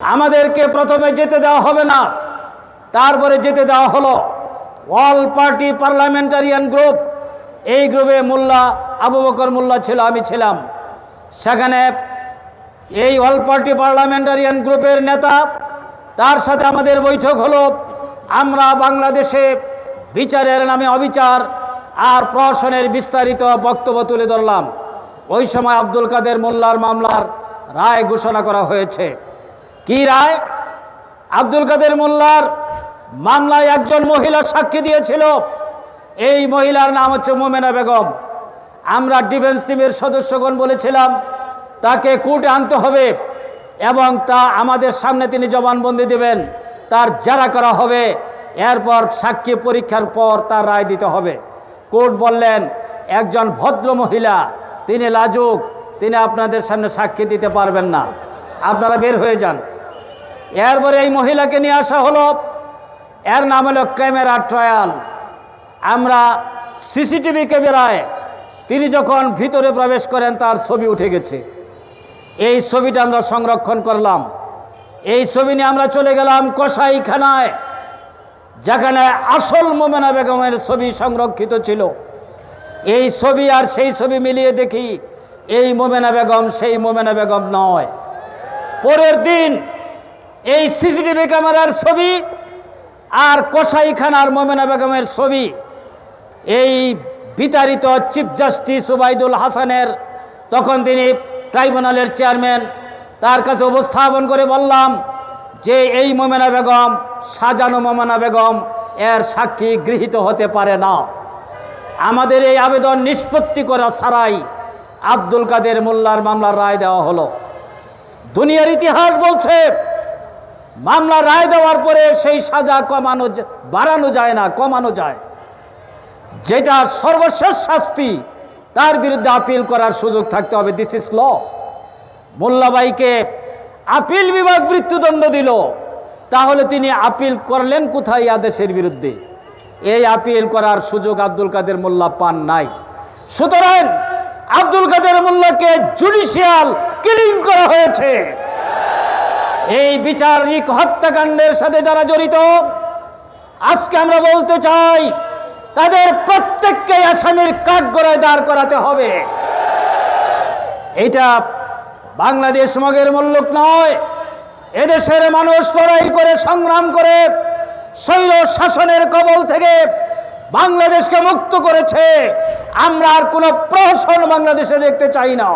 আমাদেরকে প্রথমে যেতে দেওয়া হবে না। তারপরে যেতে দেওয়া হলো। অল পার্টি পার্লামেন্টারিয়ান গ্রুপ এই গ্রুপে মোল্লা, আবু বকর মোল্লা ছিল, আমি ছিলাম। সেখানে এই অল পার্টি পার্লামেন্টারিয়ান গ্রুপের নেতা, তার সাথে আমাদের বৈঠক হলো। আমরা বাংলাদেশে বিচারের নামে অবিচার আর প্রশাসনের বিস্তারিত বক্তব্য তুলে ধরলাম। ওই সময় আব্দুল কাদের মোল্লার মামলার রায় ঘোষণা করা হয়েছে। কি রায়? আব্দুল কাদের মোল্লার মামলায় একজন মহিলা সাক্ষী দিয়েছিল। এই মহিলার নাম হচ্ছে মোমেনা বেগম। আমরা ডিফেন্স টিমের সদস্যগণ বলেছিলাম, তাকে কোর্টে আনতে হবে এবং তা আমাদের সামনে তিনি জবানবন্দি দেবেন। তার যারা করা হবে, এরপর সাক্ষী পরীক্ষার পর তার রায় দিতে হবে। কোর্ট বললেন, একজন ভদ্র মহিলা, তিনি লাজুক, তিনি আপনাদের সামনে সাক্ষী দিতে পারবেন না। আপনারা বের হয়ে যান। এরপরে এই মহিলাকে নিয়ে আসা হলো। এর নাম হলো ক্যামেরা ট্রায়াল। আমরা সিসিটিভি ক্যামেরায় তিনি যখন ভিতরে প্রবেশ করেন, তার ছবি উঠে গেছে। এই ছবিটা আমরা সংরক্ষণ করলাম। এই ছবি নিয়ে আমরা চলে গেলাম কসাইখানায়, যেখানে আসল মোমেনা বেগমের ছবি সংরক্ষিত ছিল। এই ছবি আর সেই ছবি মিলিয়ে দেখি, এই মোমেনা বেগম সেই মোমেনা বেগম নয়। পরের দিন এই সিসিটিভি ক্যামেরার ছবি আর কসাইখানার মোমেনা বেগমের ছবি। এই বিতাড়িত চিফ জাস্টিস ওবায়দুল হাসানের তখন তিনি ট্রাইব্যুনালের চেয়ারম্যান, তার কাছে উপস্থাপন করে বললাম যে এই মোমেনা বেগম, সাজানো মোমেনা বেগম, এর সাক্ষী গৃহীত হতে পারে না। আমাদের এই আবেদন নিষ্পত্তি করা ছাড়াই আব্দুল কাদের মোল্লার মামলার রায় দেওয়া হলো। দুনিয়ার ইতিহাস বলছে মামলা রায় দেওয়ার পরে সেই সাজা কমানো বাড়ানো যায় না, কমানো যায়। যেটা সর্বশেষ শাস্তি, তার বিরুদ্ধে আপিল করার সুযোগ থাকতে হবে। দিস ইস ল মোল্লাবাইকে আপিল বিভাগ মৃত্যুদণ্ড দিল। তাহলে তিনি আপিল করলেন কোথায় আদেশের বিরুদ্ধে? এই আপিল করার সুযোগ আব্দুল কাদের মোল্লা পান নাই। সুতরাং আব্দুল কাদের মোল্লাকে জুডিশিয়াল কিলিং করা হয়েছে। এই বিচারিক হত্যাকাণ্ডের সাথে যারা জড়িত, আজকে আমরা বলতে চাই, তাদের প্রত্যেককে আসামির কাঠগড়ায় দাঁড় করাতে হবে। এটা বাংলাদেশ মগের মূল্যক নয়, এদেশের মানুষ লড়াই করে, সংগ্রাম করে, স্বৈর শাসনের কবল থেকে বাংলাদেশকে মুক্ত করেছে। আমরা আর কোনো প্রহসন বাংলাদেশে দেখতে চাই না।